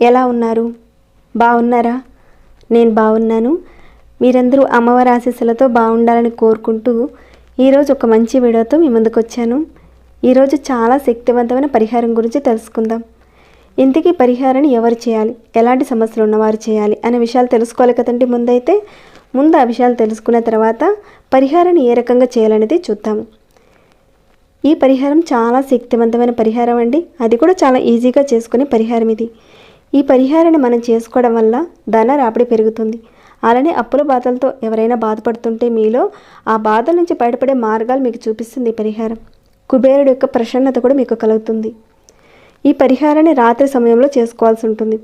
ఎలా ఉన్నారు? బాగున్నారా నేను బాగున్నాను మీరందరూ అమ్మవారి ఆశీస్సులతో బాగుండాలని కోరుకుంటూ ఈరోజు ఒక మంచి వీడియోతో మీ ముందుకు వచ్చాను ఈరోజు చాలా శక్తివంతమైన పరిహారం గురించి తెలుసుకుందాం. ఇంతకీ పరిహారాన్ని ఎవరు చేయాలి? ఎలాంటి సమస్యలు ఉన్నవారు చేయాలి? అనే విషయాలు తెలుసుకోవాలి కదండి ముందైతే. ముందు ఆ విషయాలు తెలుసుకున్న తర్వాత పరిహారాన్ని ఏ రకంగా చేయాలనేది చూద్దాము ఈ పరిహారం చాలా శక్తివంతమైన పరిహారం అండి. అది కూడా చాలా ఈజీగా చేసుకునే పరిహారం ఇది. ఈ పరిహారాన్ని మనం చేసుకోవడం వల్ల ధన రాబడి పెరుగుతుంది. అలానే అప్పుల బాధలతో ఎవరైనా బాధపడుతుంటే మీలో ఆ బాధల నుంచి బయటపడే మార్గాలు మీకు చూపిస్తుంది ఈ పరిహారం. కుబేరుడు యొక్క ప్రసన్నత కూడా మీకు కలుగుతుంది. ఈ పరిహారాన్ని రాత్రి సమయంలో చేసుకోవాల్సి ఉంటుంది.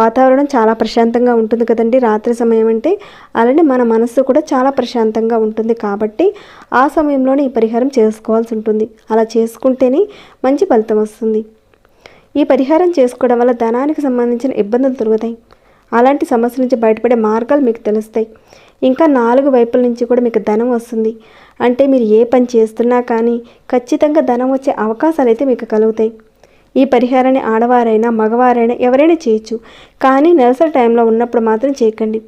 వాతావరణం చాలా ప్రశాంతంగా ఉంటుంది కదండి. రాత్రి సమయం అంటే అలానే మన మనస్సు కూడా చాలా ప్రశాంతంగా ఉంటుంది కాబట్టి ఆ సమయంలోనే ఈ పరిహారం చేసుకోవాల్సి ఉంటుంది. అలా చేసుకుంటేనే మంచి ఫలితం వస్తుంది. ఈ పరిహారం చేసుకోవడం వల్ల ధనానికి సంబంధించిన ఇబ్బందులు తొలుగుతాయి. అలాంటి సమస్యల నుంచి బయటపడే మార్గాలు మీకు తెలుస్తాయి. ఇంకా నాలుగు వైపుల నుంచి కూడా మీకు ధనం వస్తుంది. అంటే మీరు ఏ పని చేస్తున్నా కానీ ఖచ్చితంగా ధనం వచ్చే అవకాశాలు అయితే మీకు కలుగుతాయి. ఈ పరిహారాన్ని ఆడవారైనా మగవారైనా ఎవరైనా చేయొచ్చు. కానీ నెలసరి టైంలో ఉన్నప్పుడు మాత్రం చేయకండి.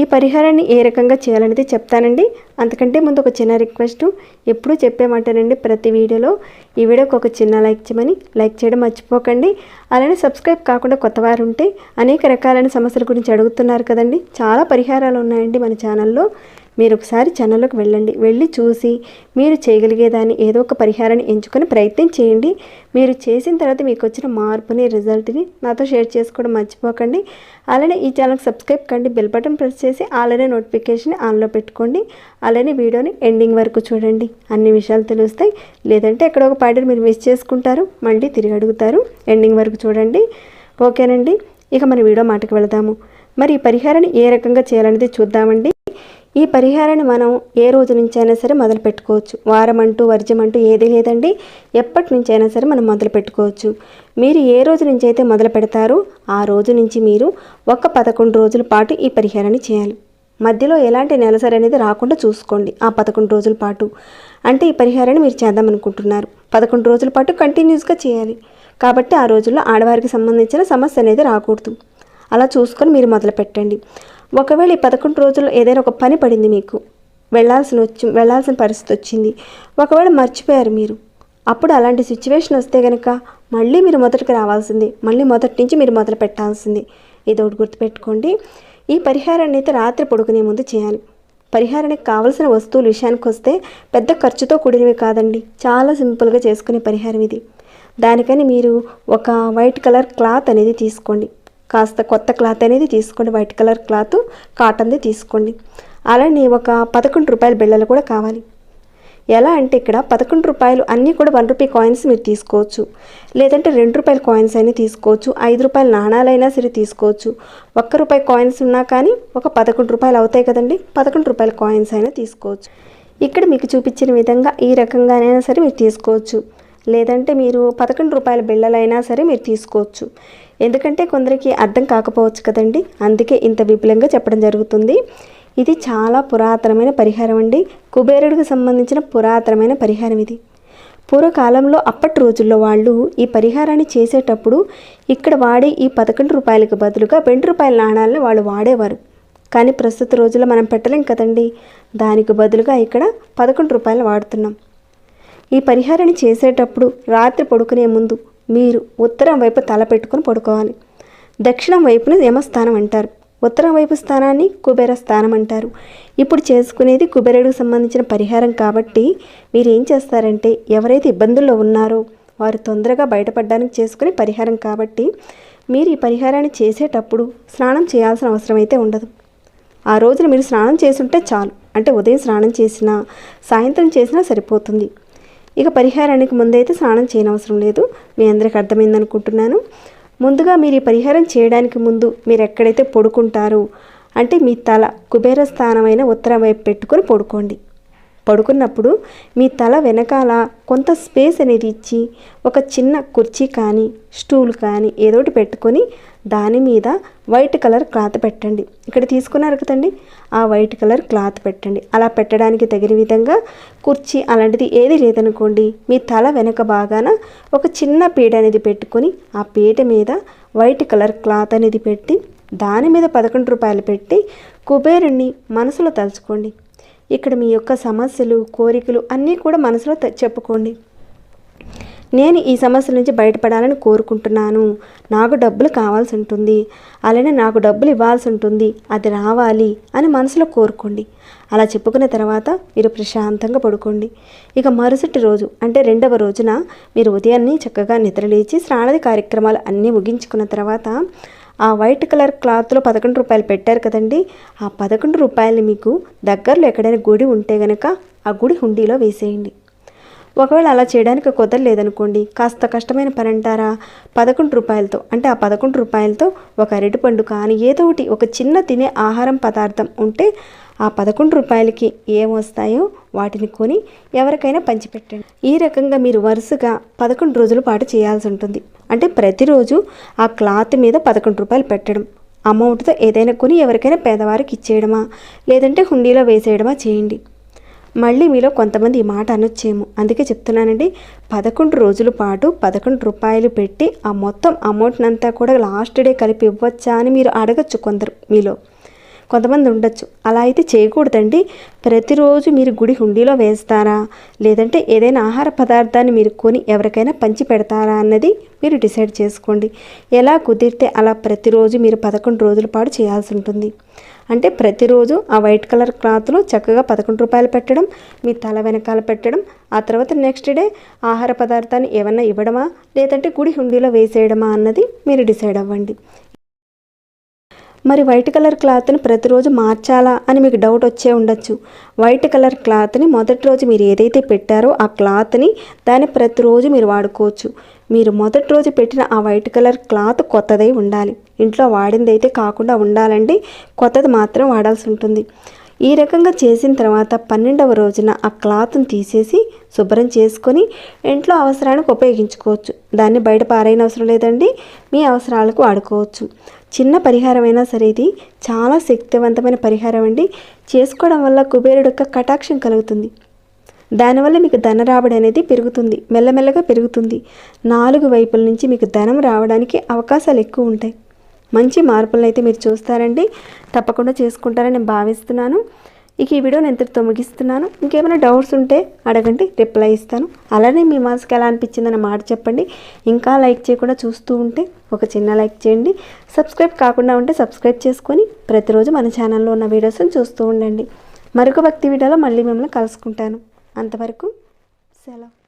ఈ పరిహారాన్ని ఏ రకంగా చేయాలనేది చెప్తానండి. అంతకంటే ముందు ఒక చిన్న రిక్వెస్ట్. ఎప్పుడూ చెప్పేమంటానండి ప్రతి వీడియోలో. ఈ వీడియోకి ఒక చిన్న లైక్ చేయమని లైక్ చేయడం మర్చిపోకండి. అలానే సబ్స్క్రైబ్ కాకుండా కొత్తవారు ఉంటే అనేక రకాలైన సమస్యల గురించి అడుగుతున్నారు కదండి. చాలా పరిహారాలు ఉన్నాయండి మన ఛానల్లో. మీరు ఒకసారి ఛానల్లోకి వెళ్ళండి. వెళ్ళి చూసి మీరు చేయగలిగేదాన్ని ఏదో ఒక పరిహారాన్ని ఎంచుకొని ప్రయత్నం చేయండి. మీరు చేసిన తర్వాత మీకు వచ్చిన మార్పుని రిజల్ట్ని నాతో షేర్ చేసుకోవడం మర్చిపోకండి. అలానే ఈ ఛానల్కి సబ్స్క్రైబ్ కండి బెల్ బటన్ ప్రెస్ చేసి అలానే నోటిఫికేషన్ ఆన్లో పెట్టుకోండి. అలానే వీడియోని ఎండింగ్ వరకు చూడండి. అన్ని విషయాలు తెలుస్తాయి. లేదంటే ఎక్కడ ఒక పాటలు మీరు మిస్ చేసుకుంటారు. మళ్ళీ తిరిగి అడుగుతారు. ఎండింగ్ వరకు చూడండి. ఓకేనండి. ఇక మన వీడియో మాటకు వెళదాము. మరి ఈ పరిహారాన్ని ఏ రకంగా చేయాలనేది చూద్దామండి. ఈ పరిహారాన్ని మనం ఏ రోజు నుంచి అయినా సరే మొదలు పెట్టుకోవచ్చు. వారం అంటూ వర్జం అంటూ ఏది లేదండి. ఎప్పటి నుంచైనా అయినా సరే మనం మొదలు పెట్టుకోవచ్చు. మీరు ఏ రోజు నుంచి అయితే మొదలు పెడతారో ఆ రోజు నుంచి మీరు ఒక పదకొండు రోజుల పాటు ఈ పరిహారాన్ని చేయాలి. మధ్యలో ఎలాంటి నెలసరి అనేది రాకుండా చూసుకోండి ఆ పదకొండు రోజుల పాటు. అంటే ఈ పరిహారాన్ని మీరు చేద్దాం అనుకుంటున్నారు. పదకొండు రోజుల పాటు కంటిన్యూస్గా చేయాలి. కాబట్టి ఆ రోజుల్లో ఆడవారికి సంబంధించిన సమస్య అనేది రాకూడదు. అలా చూసుకొని మీరు మొదలు పెట్టండి. ఒకవేళ ఈ పదకొండు రోజుల్లో ఏదైనా ఒక పని పడింది మీకు వెళ్ళాల్సిన వచ్చి వెళ్ళాల్సిన పరిస్థితి వచ్చింది ఒకవేళ మర్చిపోయారు మీరు అప్పుడు అలాంటి సిచ్యువేషన్ వస్తే కనుక మళ్ళీ మీరు మొదటికి రావాల్సింది మళ్ళీ మొదటి నుంచి మీరు మొదలు పెట్టాల్సింది. ఇది ఒకటి గుర్తుపెట్టుకోండి. ఈ పరిహారాన్ని అయితే రాత్రి పడుకునే ముందు చేయాలి. పరిహారానికి కావలసిన వస్తువుల విషయానికి వస్తే పెద్ద ఖర్చుతో కూడినవి కాదండి. చాలా సింపుల్గా చేసుకునే పరిహారం ఇది. దానికని మీరు ఒక వైట్ కలర్ క్లాత్ అనేది తీసుకోండి. కాస్త కొత్త క్లాత్ అనేది తీసుకోండి. వైట్ కలర్ క్లాత్ కాటన్ది తీసుకోండి. అలానే ఒక పదకొండు రూపాయల బిళ్ళలు కూడా కావాలి. ఎలా అంటే ఇక్కడ పదకొండు రూపాయలు అన్నీ కూడా వన్ రూపీ కాయిన్స్ మీరు తీసుకోవచ్చు. లేదంటే రెండు రూపాయల కాయిన్స్ అయినా తీసుకోవచ్చు. ఐదు రూపాయల నాణాలైనా సరే తీసుకోవచ్చు. ఒక్క రూపాయి కాయిన్స్ ఉన్నా కానీ ఒక పదకొండు రూపాయలు అవుతాయి కదండి. పదకొండు రూపాయల కాయిన్స్ అయినా తీసుకోవచ్చు. ఇక్కడ మీకు చూపించిన విధంగా ఈ రకంగానైనా సరే మీరు తీసుకోవచ్చు. లేదంటే మీరు పదకొండు రూపాయల బిళ్ళలైనా సరే మీరు తీసుకోవచ్చు. ఎందుకంటే కొందరికి అర్థం కాకపోవచ్చు కదండి. అందుకే ఇంత విపులంగా చెప్పడం జరుగుతుంది. ఇది చాలా పురాతనమైన పరిహారం అండి. కుబేరుడికి సంబంధించిన పురాతనమైన పరిహారం ఇది. పూర్వకాలంలో అప్పటి రోజుల్లో వాళ్ళు ఈ పరిహారాన్ని చేసేటప్పుడు ఇక్కడ వాడే ఈ పదకొండు రూపాయలకు బదులుగా వెండి రూపాయల నాణాలను వాళ్ళు వాడేవారు. కానీ ప్రస్తుత రోజుల్లో మనం పెట్టలేం కదండి. దానికి బదులుగా ఇక్కడ పదకొండు రూపాయలు వాడుతున్నాం. ఈ పరిహారాన్ని చేసేటప్పుడు రాత్రి పడుకునే ముందు మీరు ఉత్తరం వైపు తల పెట్టుకుని పడుకోవాలి. దక్షిణం వైపున యమస్థానం అంటారు. ఉత్తరం వైపు స్థానాన్ని కుబేర స్థానం అంటారు. ఇప్పుడు చేసుకునేది కుబేరుడికి సంబంధించిన పరిహారం కాబట్టి మీరు ఏం చేస్తారంటే ఎవరైతే ఇబ్బందుల్లో ఉన్నారో వారు తొందరగా బయటపడడానికి చేసుకునే పరిహారం కాబట్టి మీరు ఈ పరిహారాన్ని చేసేటప్పుడు స్నానం చేయాల్సిన అవసరం అయితే ఉండదు. ఆ రోజున మీరు స్నానం చేసుంటే చాలు. అంటే ఉదయం స్నానం చేసినా సాయంత్రం చేసినా సరిపోతుంది. ఇక పరిహారానికి ముందైతే స్నానం చేయనవసరం లేదు. మీ అందరికి అర్థమైందనుకుంటున్నాను. ముందుగా మీరు ఈ పరిహారం చేయడానికి ముందు మీరు ఎక్కడైతే పడుకుంటారో అంటే మీ తల కుబేర స్థానమైన ఉత్తరం వైపు పెట్టుకొని పడుకోండి. పడుకున్నప్పుడు మీ తల వెనకాల కొంత స్పేస్ అనేది ఇచ్చి ఒక చిన్న కుర్చీ కానీ స్టూల్ కానీ ఏదో ఒకటి పెట్టుకొని దాని మీద వైట్ కలర్ క్లాత్ పెట్టండి. ఇక్కడ తీసుకున్నారు కదండి? ఆ వైట్ కలర్ క్లాత్ పెట్టండి. అలా పెట్టడానికి తగిన విధంగా కుర్చీ అలాంటిది ఏది లేదనుకోండి మీ తల వెనక భాగాన ఒక చిన్న పీట అనేది పెట్టుకొని ఆ పీట మీద వైట్ కలర్ క్లాత్ అనేది పెట్టి దాని మీద పదకొండు రూపాయలు పెట్టి కుబేరుణ్ణి మనసులో తలుచుకోండి. ఇక్కడ మీ యొక్క సమస్యలు కోరికలు అన్నీ కూడా మనసులో చెప్పుకోండి. నేను ఈ సమస్యల నుంచి బయటపడాలని కోరుకుంటున్నాను. నాకు డబ్బులు కావాల్సి ఉంటుంది. అలానే నాకు డబ్బులు ఇవ్వాల్సి ఉంటుంది. అది రావాలి అని మనసులో కోరుకోండి. అలా చెప్పుకున్న తర్వాత మీరు ప్రశాంతంగా పడుకోండి. ఇక మరుసటి రోజు అంటే రెండవ రోజున మీరు ఉదయాన్నే చక్కగా నిద్రలేచి స్నానాది కార్యక్రమాలు అన్నీ ముగించుకున్న తర్వాత ఆ వైట్ కలర్ క్లాత్లో పదకొండు రూపాయలు పెట్టారు కదండి. ఆ పదకొండు రూపాయలు మీకు దగ్గరలో ఎక్కడైనా గుడి ఉంటే గనక ఆ గుడి హుండీలో వేసేయండి. ఒకవేళ అలా చేయడానికి కుదరలేదనుకోండి కాస్త కష్టమైన పని అంటారా? పదకొండు రూపాయలతో అంటే ఆ పదకొండు రూపాయలతో ఒక అరటిపండు కానీ ఏదో ఒకటి ఒక చిన్న తినే ఆహారం పదార్థం ఉంటే ఆ పదకొండు రూపాయలకి ఏం వస్తాయో వాటిని కొని ఎవరికైనా పంచిపెట్టండి. ఈ రకంగా మీరు వరుసగా పదకొండు రోజుల పాటు చేయాల్సి ఉంటుంది. అంటే ప్రతిరోజు ఆ క్లాత్ మీద పదకొండు రూపాయలు పెట్టడం అమౌంట్తో ఏదైనా కొని ఎవరికైనా పేదవారికి ఇచ్చేయడమా లేదంటే హుండీలో వేసేయడమా చేయండి. మళ్ళీ మీలో కొంతమంది ఈ మాట అనొచ్చేమో. అందుకే చెప్తున్నానండి పదకొండు రోజుల పాటు పదకొండు రూపాయలు పెట్టి ఆ మొత్తం అమౌంట్నంతా కూడా లాస్ట్ డే కలిపి ఇవ్వచ్చా అని మీరు అడగచ్చు కొందరు మీలో. కొంతమంది ఉండొచ్చు. అలా అయితే చేయకూడదండి. ప్రతిరోజు మీరు గుడి హుండీలో వేస్తారా? లేదంటే ఏదైనా ఆహార పదార్థాన్ని మీరు కొని ఎవరికైనా పంచి పెడతారా అన్నది మీరు డిసైడ్ చేసుకోండి. ఎలా కుదిరితే అలా ప్రతిరోజు మీరు పదకొండు రోజుల పాటు చేయాల్సి ఉంటుంది. అంటే ప్రతిరోజు ఆ వైట్ కలర్ క్లాత్లో చక్కగా పదకొండు రూపాయలు పెట్టడం మీ తల వెనకాల పెట్టడం ఆ తర్వాత నెక్స్ట్ డే ఆహార పదార్థాన్ని ఏమన్నా ఇవ్వడమా? లేదంటే గుడి హుండీలో వేసేయడమా అన్నది మీరు డిసైడ్ అవ్వండి. మరి వైట్ కలర్ క్లాత్ని ప్రతిరోజు మార్చాలా అని మీకు డౌట్ వచ్చే ఉండొచ్చు. వైట్ కలర్ క్లాత్ని మొదటి రోజు మీరు ఏదైతే పెట్టారో ఆ క్లాత్ని దాన్ని ప్రతిరోజు మీరు వాడుకోవచ్చు. మీరు మొదటి రోజు పెట్టిన ఆ వైట్ కలర్ క్లాత్ కొత్తదై ఉండాలి. ఇంట్లో వాడింది అయితే కాకుండా ఉండాలండి. కొత్తది మాత్రం వాడాల్సి ఉంటుంది. ఈ రకంగా చేసిన తర్వాత పన్నెండవ రోజున ఆ క్లాత్ని తీసేసి శుభ్రం చేసుకొని ఇంట్లో అవసరానికి ఉపయోగించుకోవచ్చు. దాన్ని బయట పారైన అవసరం లేదండి. మీ అవసరాలకు వాడుకోవచ్చు. చిన్న పరిహారం అయినా సరే ఇది చాలా శక్తివంతమైన పరిహారం అండి. చేసుకోవడం వల్ల కుబేరుడు యొక్క కటాక్షం కలుగుతుంది. దానివల్ల మీకు ధన రాబడి అనేది పెరుగుతుంది. మెల్లమెల్లగా పెరుగుతుంది. నాలుగు వైపుల నుంచి మీకు ధనం రావడానికి అవకాశాలు ఎక్కువ ఉంటాయి. మంచి మార్పులను అయితే మీరు చూస్తారండి. తప్పకుండా చేసుకుంటారని నేను భావిస్తున్నాను. ఇక ఈ వీడియో నేను ఇంతటితో ముగిస్తున్నాను. ఇంకేమైనా డౌట్స్ ఉంటే అడగండి రిప్లై ఇస్తాను. అలానే మీ మనసుకి ఎలా అనిపించిందన్న మాట చెప్పండి. ఇంకా లైక్ చేయకుండా చూస్తూ ఉంటే ఒక చిన్న లైక్ చేయండి. సబ్స్క్రైబ్ కాకుండా ఉంటే సబ్స్క్రైబ్ చేసుకొని ప్రతిరోజు మన ఛానల్లో ఉన్న వీడియోస్ని చూస్తూ ఉండండి. మరొక భక్తి వీడియోలో మళ్ళీ మిమ్మల్ని కలుసుకుంటాను. అంతవరకు సెలవు.